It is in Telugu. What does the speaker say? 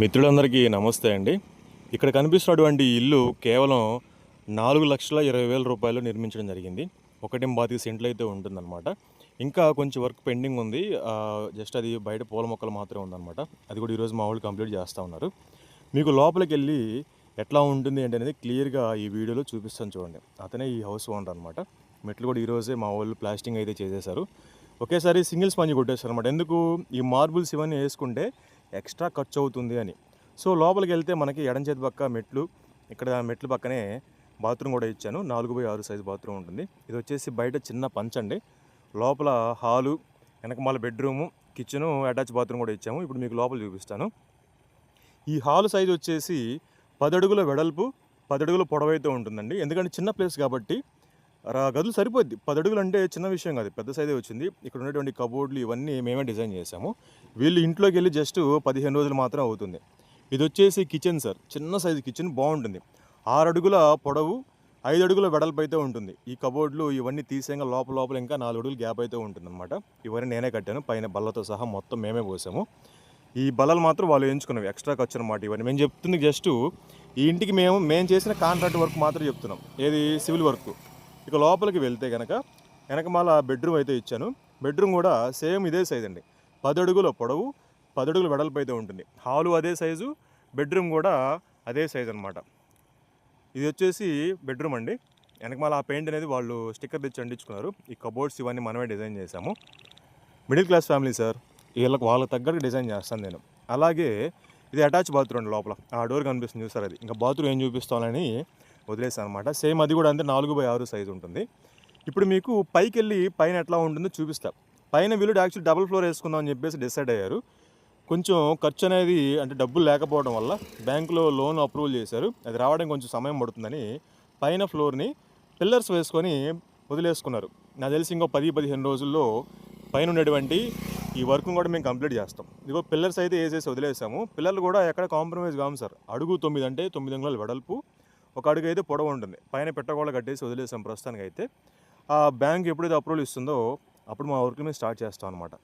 మిత్రులందరికీ నమస్తే అండి. ఇక్కడ కనిపిస్తున్నటువంటి ఇల్లు కేవలం నాలుగు లక్షల ఇరవై వేల రూపాయలు నిర్మించడం జరిగింది. ఒకటి బాతి సెంట్లు అయితే ఉంటుందన్నమాట. ఇంకా కొంచెం వర్క్ పెండింగ్ ఉంది. జస్ట్ అది బయట పూల మొక్కలు మాత్రమే ఉందన్నమాట. అది కూడా ఈరోజు మా వాళ్ళు కంప్లీట్ చేస్తూ ఉన్నారు. మీకు లోపలికి వెళ్ళి ఎట్లా ఉంటుంది ఏంటి అనేది క్లియర్గా ఈ వీడియోలో చూపిస్తాను చూడండి. అతనే ఈ హౌస్ ఓనర్ అనమాట మెట్లు కూడా ఈరోజే మా వాళ్ళు ప్లాస్టింగ్ అయితే చేసేశారు. ఒకేసారి సింగిల్ స్పంజ్ కొట్టేస్తారు అనమాట ఎందుకు? ఈ మార్బుల్స్ ఇవన్నీ వేసుకుంటే ఎక్స్ట్రా ఖర్చు అవుతుంది అని. సో లోపలికి వెళ్తే మనకి ఎడం చేతి పక్క మెట్లు ఇక్కడ మెట్లు పక్కనే బాత్రూమ్ కూడా ఇచ్చాను. నాలుగు బై ఆరు సైజు బాత్రూమ్ ఉంటుంది. ఇది వచ్చేసి బయట చిన్న పంచ్ అండి. లోపల హాలు వెనకమాల బెడ్రూము కిచెను అటాచ్ బాత్రూమ్ కూడా ఇచ్చాము. ఇప్పుడు మీకు లోపల చూపిస్తాను. ఈ హాల్ సైజు వచ్చేసి పదడుగుల వెడల్పు పదడుగుల పొడవైతే ఉంటుందండి. ఎందుకంటే చిన్న ప్లేస్ కాబట్టి గదులు సరిపోద్ది. పది అడుగులు అంటే చిన్న విషయం కాదు పెద్ద సైజే వచ్చింది. ఇక్కడ ఉన్నటువంటి కబోర్డ్లు ఇవన్నీ మేమే డిజైన్ చేసాము వీళ్ళు ఇంట్లోకి వెళ్ళి జస్ట్ పదిహేను రోజులు మాత్రం అవుతుంది. ఇది వచ్చేసి కిచెన్ సార్. చిన్న సైజు కిచెన్ బాగుంటుంది. ఆరు అడుగుల పొడవు ఐదు అడుగుల వెడల్పు అయితే ఉంటుంది. ఈ కబోర్డ్లు ఇవన్నీ తీసేయంగా లోపల లోపల ఇంకా నాలుగు అడుగులు గ్యాప్ అయితే ఉంటుంది అనమాట ఇవన్నీ నేనే కట్టాను. పైన బల్లతో సహా మొత్తం మేమే పోసాము. ఈ బల్లలు మాత్రం వాళ్ళు ఎంచుకున్నవి. ఎక్స్ట్రా ఖర్చు అనమాట ఇవన్నీ. మేము చెప్తుంది జస్ట్ ఈ ఇంటికి మేము మేము చేసిన కాంట్రాక్ట్ వర్క్ మాత్రం చెప్తున్నాం. ఏది? Civil work. ఇక లోపలికి వెళ్తే కనుక వెనకమాల బెడ్రూమ్ అయితే ఇచ్చాను. బెడ్రూమ్ కూడా సేమ్ ఇదే సైజ్ అండి. పది అడుగుల పొడవు పది అడుగుల వెడల్పు అయితే ఉంటుంది. హాలు అదే సైజు బెడ్రూమ్ కూడా అదే సైజ్ అనమాట ఇది వచ్చేసి బెడ్రూమ్ అండి. వెనకమాల ఆ పెయింట్ అనేది వాళ్ళు స్టిక్కర్ తెచ్చి అంటించుకున్నారు. ఈ కబోర్డ్స్ ఇవన్నీ మనమే డిజైన్ చేసాము మిడిల్ క్లాస్ ఫ్యామిలీ సార్ వీళ్ళకి వాళ్ళకి తగ్గట్టు డిజైన్ చేస్తాను నేను. అలాగే ఇది అటాచ్ బాత్రూమ్ అండి లోపల. ఆ డోర్ కనిపిస్తుంది చూసారు అది ఇంకా బాత్రూమ్ ఏం చూపిస్తానని వదిలేసాను అనమాట సేమ్ అది కూడా అంతే నాలుగు బై ఆరు సైజు ఉంటుంది. ఇప్పుడు మీకు పైకి వెళ్ళి పైన ఎట్లా ఉంటుందో చూపిస్తా. పైన వీళ్ళు యాక్చువల్లీ డబుల్ ఫ్లోర్ వేసుకుందాం అని చెప్పేసి డిసైడ్ అయ్యారు. కొంచెం ఖర్చు అనేది అంటే డబ్బులు లేకపోవడం వల్ల బ్యాంకులో లోన్ అప్రూవల్ చేశారు. అది రావడం కొంచెం సమయం పడుతుందని పైన ఫ్లోర్ని పిల్లర్స్ వేసుకొని వదిలేసుకున్నారు. నాకు తెలిసి ఇంకో పది పదిహేను రోజుల్లో పైన ఉండేటువంటి ఈ వర్క్ కూడా మేము కంప్లీట్ చేస్తాం. ఇదిగో పిల్లర్స్ అయితే వేసేసి వదిలేసాము. పిల్లర్లు కూడా ఎక్కడ కాంప్రమైజ్ కాము సార్. అడుగు తొమ్మిది అంటే తొమ్మిది అంగుళాలు వెడల్పు. ఒక అడుగు అయితే పొడవు ఉంటుంది. పైన పెట్టగోళ్ళ కట్టేసి వదిలేసాం ప్రస్తుతానికి అయితే ఆ బ్యాంక్ ఎప్పుడైతే అప్రూవల్ ఇస్తుందో అప్పుడు మా వర్క్ మేము స్టార్ట్ చేస్తాం అనమాట